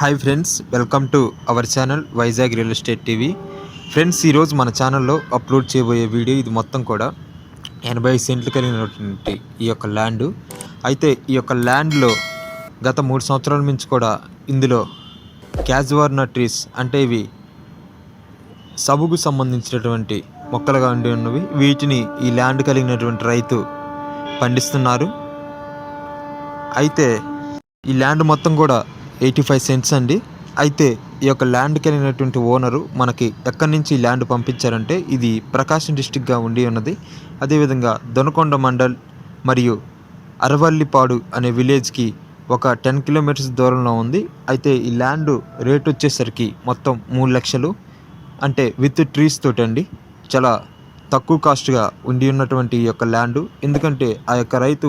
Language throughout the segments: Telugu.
Hi friends welcome to our channel Vizag real estate TV. Friends ఈరోజు మన ఛానల్లో అప్లోడ్ చేయబోయే వీడియో ఇది మొత్తం కూడా ఎనభై సెంట్లు కలిగినటువంటి ఈ యొక్క ల్యాండ్. అయితే ఈ యొక్క ల్యాండ్లో గత మూడు సంవత్సరాల నుంచి కూడా ఇందులో క్యాజువార్నా ట్రీస్ అంటే ఇవి సబుకు సంబంధించినటువంటి మొక్కలుగా ఉండి ఉన్నవి. వీటిని ఈ ల్యాండ్ కలిగినటువంటి రైతు పండిస్తున్నారు. అయితే ఈ ల్యాండ్ మొత్తం కూడా ఎయిటీ ఫైవ్ సెంట్స్ అండి. అయితే ఈ యొక్క ల్యాండ్కి వెళ్ళినటువంటి ఓనరు మనకి ఎక్కడి నుంచి ల్యాండ్ పంపించారంటే ఇది ప్రకాశం డిస్టిక్గా ఉండి ఉన్నది. అదేవిధంగా దొనకొండ మండల్ మరియు అరవల్లిపాడు అనే విలేజ్కి ఒక టెన్ కిలోమీటర్స్ దూరంలో ఉంది. అయితే ఈ ల్యాండ్ రేట్ వచ్చేసరికి మొత్తం మూడు లక్షలు. అంటే విత్ ట్రీస్ తోటండి చాలా తక్కువ కాస్ట్గా ఉండి ఉన్నటువంటి ఈ యొక్క ల్యాండ్ ఎందుకంటే ఆ యొక్క రైతు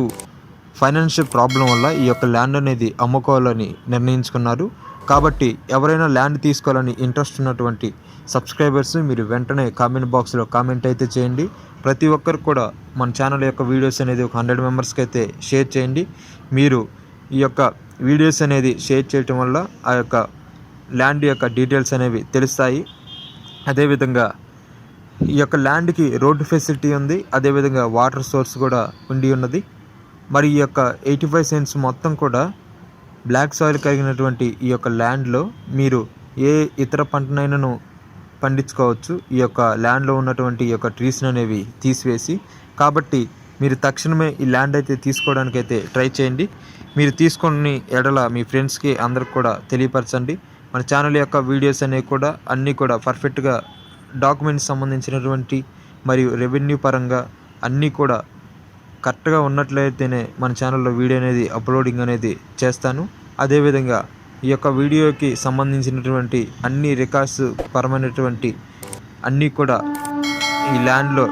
ఫైనాన్షియల్ ప్రాబ్లం వల్ల ఈ యొక్క ల్యాండ్ అనేది అమ్ముకోవాలని నిర్ణయించుకున్నారు. కాబట్టి ఎవరైనా ల్యాండ్ తీసుకోవాలని ఇంట్రెస్ట్ ఉన్నటువంటి సబ్స్క్రైబర్స్ మీరు వెంటనే కామెంట్ బాక్స్లో కామెంట్ అయితే చేయండి. ప్రతి ఒక్కరు కూడా మన ఛానల్ యొక్క వీడియోస్ అనేది ఒక హండ్రెడ్ మెంబర్స్కి అయితే షేర్ చేయండి. మీరు ఈ యొక్క వీడియోస్ అనేది షేర్ చేయటం వల్ల ఆ యొక్క ల్యాండ్ యొక్క డీటెయిల్స్ అనేవి తెలుస్తాయి. అదేవిధంగా ఈ యొక్క ల్యాండ్కి రోడ్డు ఫెసిలిటీ ఉంది. అదేవిధంగా వాటర్ సోర్స్ కూడా ఉండి ఉన్నది. మరి ఈ యొక్క ఎయిటీ ఫైవ్ సెంట్స్ మొత్తం కూడా బ్లాక్ సాయిల్ కలిగినటువంటి ఈ యొక్క ల్యాండ్లో మీరు ఏ ఇతర పంటనైనాను పండించుకోవచ్చు. ఈ యొక్క ల్యాండ్లో ఉన్నటువంటి ఈ యొక్క ట్రీస్ని అనేవి తీసివేసి కాబట్టి మీరు తక్షణమే ఈ ల్యాండ్ అయితే తీసుకోవడానికి అయితే ట్రై చేయండి. మీరు తీసుకొని ఎడల మీ ఫ్రెండ్స్కి అందరికి కూడా తెలియపరచండి. మన ఛానల్ యొక్క వీడియోస్ అనేవి కూడా అన్నీ కూడా పర్ఫెక్ట్గా డాక్యుమెంట్స్ సంబంధించినటువంటి మరియు రెవెన్యూ పరంగా అన్నీ కూడా కరెక్ట్గా ఉన్నట్లయితేనే మన ఛానల్లో వీడియో అనేది అప్లోడింగ్ అనేది చేస్తాను. అదేవిధంగా ఈ యొక్క వీడియోకి సంబంధించినటువంటి అన్ని రికార్డ్స్ పరమైనటువంటి అన్నీ కూడా ఈ ల్యాండ్లో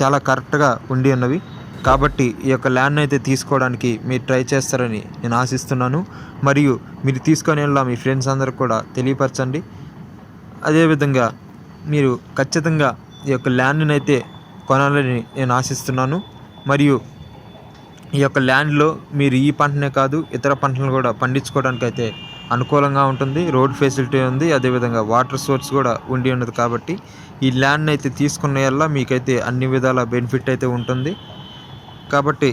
చాలా కరెక్ట్గా ఉండి ఉన్నవి. కాబట్టి ఈ యొక్క ల్యాండ్ అయితే తీసుకోవడానికి మీరు ట్రై చేస్తారని నేను ఆశిస్తున్నాను. మరియు మీరు తీసుకొని వెళ్ళా మీ ఫ్రెండ్స్ అందరూ కూడా తెలియపరచండి. అదేవిధంగా మీరు ఖచ్చితంగా ఈ యొక్క ల్యాండ్ని అయితే కొనాలని నేను ఆశిస్తున్నాను. మరియు ఈ యొక్క ల్యాండ్లో మీరు ఈ పంటనే కాదు ఇతర పంటలను కూడా పండించుకోవడానికి అయితే అనుకూలంగా ఉంటుంది. రోడ్ ఫెసిలిటీ ఉంది అదేవిధంగా వాటర్ సోర్స్ కూడా ఉండి ఉన్నది కాబట్టి ఈ ల్యాండ్ని అయితే తీసుకున్న వల్ల మీకైతే అన్ని విధాల బెనిఫిట్ అయితే ఉంటుంది. కాబట్టి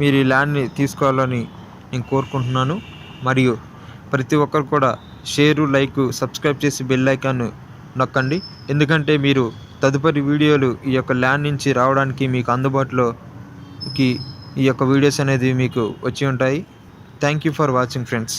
మీరు ఈ ల్యాండ్ని తీసుకోవాలని నేను కోరుకుంటున్నాను. మరియు ప్రతి ఒక్కరు కూడా షేరు లైక్ సబ్స్క్రైబ్ చేసి బెల్ ఐకాన్ నొక్కండి. ఎందుకంటే మీరు తదుపరి వీడియోలు ఈ యొక్క ల్యాండ్ నుంచి రావడానికి మీకు అందుబాటులోకి ఈ యొక్క వీడియోస్ అనేది మీకు వచ్చి ఉంటాయి. Thank you for watching friends